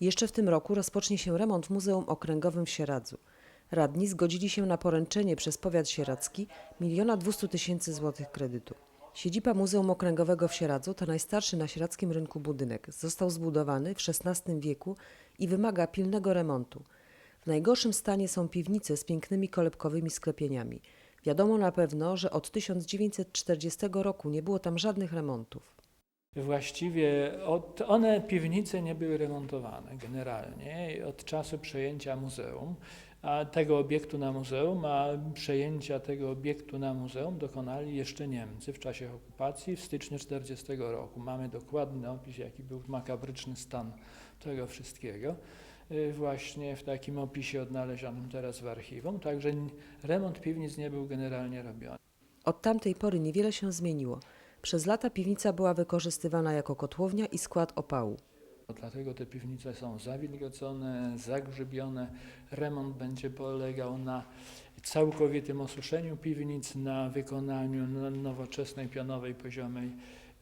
Jeszcze w tym roku rozpocznie się remont Muzeum Okręgowym w Sieradzu. Radni zgodzili się na poręczenie przez powiat sieradzki 1 200 tysięcy złotych kredytu. Siedziba Muzeum Okręgowego w Sieradzu to najstarszy na sieradzkim rynku budynek. Został zbudowany w XVI wieku i wymaga pilnego remontu. W najgorszym stanie są piwnice z pięknymi kolebkowymi sklepieniami. Wiadomo na pewno, że od 1940 roku nie było tam żadnych remontów. Właściwie od, one, piwnice nie były remontowane generalnie od czasu przejęcia muzeum, a tego obiektu na muzeum, a przejęcia tego obiektu na muzeum dokonali jeszcze Niemcy w czasie okupacji w styczniu 1940 roku. Mamy dokładny opis, jaki był makabryczny stan tego wszystkiego. y, Właśnie w takim opisie odnalezionym teraz w archiwum, także remont piwnic nie był generalnie robiony. Od tamtej pory niewiele się zmieniło. Przez lata piwnica była wykorzystywana jako kotłownia i skład opału. Dlatego te piwnice są zawilgocone, zagrzybione. Remont będzie polegał na całkowitym osuszeniu piwnic, na wykonaniu no- nowoczesnej pionowej poziomej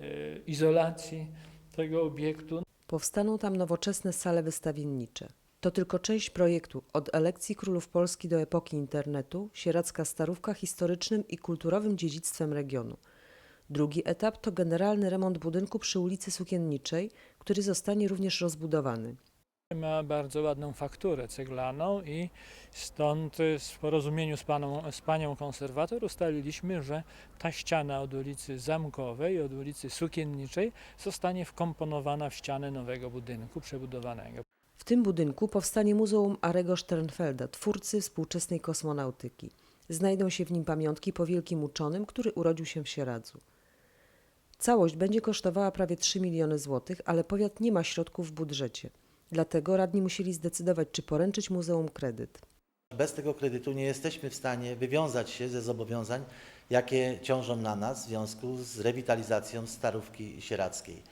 e, izolacji tego obiektu. Powstaną tam nowoczesne sale wystawiennicze. To tylko część projektu od elekcji królów Polski do epoki internetu, sieradzka starówka historycznym i kulturowym dziedzictwem regionu. Drugi etap to generalny remont budynku przy ulicy Sukienniczej, który zostanie również rozbudowany. Ma bardzo ładną fakturę ceglaną i stąd w porozumieniu z, paną, z panią konserwator ustaliliśmy, że ta ściana od ulicy Zamkowej, od ulicy Sukienniczej zostanie wkomponowana w ścianę nowego budynku przebudowanego. W tym budynku powstanie Muzeum Arego Sternfelda, twórcy współczesnej kosmonautyki. Znajdą się w nim pamiątki po wielkim uczonym, który urodził się w Sieradzu. Całość będzie kosztowała prawie 3 miliony złotych, ale powiat nie ma środków w budżecie. Dlatego radni musieli zdecydować, czy poręczyć muzeum kredyt. Bez tego kredytu nie jesteśmy w stanie wywiązać się ze zobowiązań, jakie ciążą na nas w związku z rewitalizacją Starówki Sieradzkiej.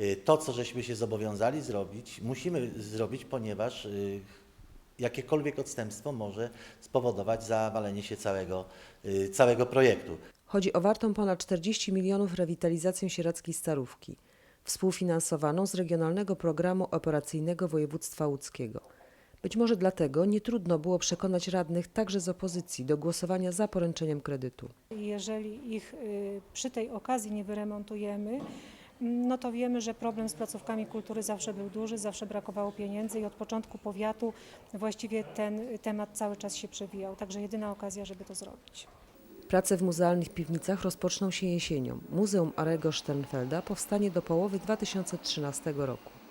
Y, To, co żeśmy się zobowiązali zrobić, musimy zrobić, ponieważ y, jakiekolwiek odstępstwo może spowodować zawalenie się całego, y, całego projektu. Chodzi o wartą ponad 40 milionów rewitalizację sieradzkiej starówki, współfinansowaną z Regionalnego Programu Operacyjnego Województwa Łódzkiego. Być może dlatego nie trudno było przekonać radnych także z opozycji do głosowania za poręczeniem kredytu. Jeżeli ich y, przy tej okazji nie wyremontujemy, no to wiemy, że problem z placówkami kultury zawsze był duży, zawsze brakowało pieniędzy i od początku powiatu właściwie ten temat cały czas się przewijał. Także jedyna okazja, żeby to zrobić. Prace w muzealnych piwnicach rozpoczną się jesienią. Muzeum Arego Sternfelda powstanie do połowy 2013 roku.